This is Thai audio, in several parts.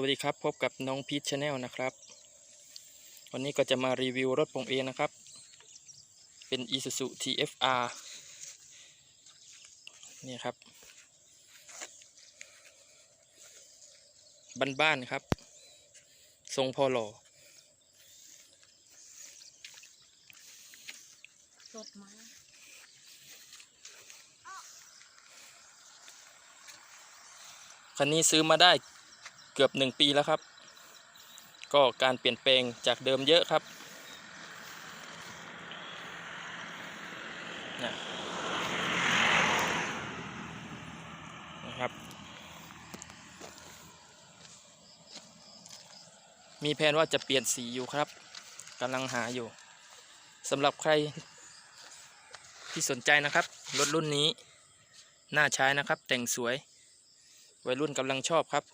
วัสดีครับพบกับน้องพีชชาแนลนะครับ วันนี้ก็จะมารีวิวรถปงเอนะครับ เป็น Isuzu TFR นี่ครับ บ้านๆครับ ทรงพอหล่อสดมาคันนี้ซื้อมาได้ เกือบหนึ่งปีแล้วครับ ก็การเปลี่ยนแปลงจากเดิมเยอะครับนะนะครับ มีแผนว่าจะเปลี่ยนสีอยู่ครับกำลังหาอยู่สำหรับใครที่สนใจนะครับรถรุ่นนี้ น่าใช้นะครับแต่งสวย วัยรุ่นกำลังชอบครับ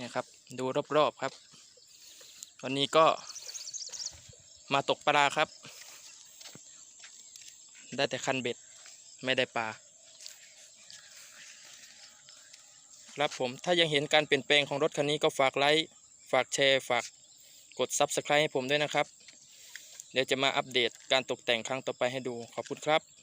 เนี่ยครับ ดูรอบๆครับ วันนี้ก็มาตกปลาครับ ได้แต่คันเบ็ดไม่ได้ปลาครับผมถ้ายังเห็นการเปลี่ยนแปลงของรถคันนี้ก็ฝากไลค์ฝากแชร์ฝากกด Subscribe ให้ผมด้วยนะครับ เดี๋ยวจะมาอัปเดตการตกแต่งครั้งต่อไปให้ดูขอบคุณครับ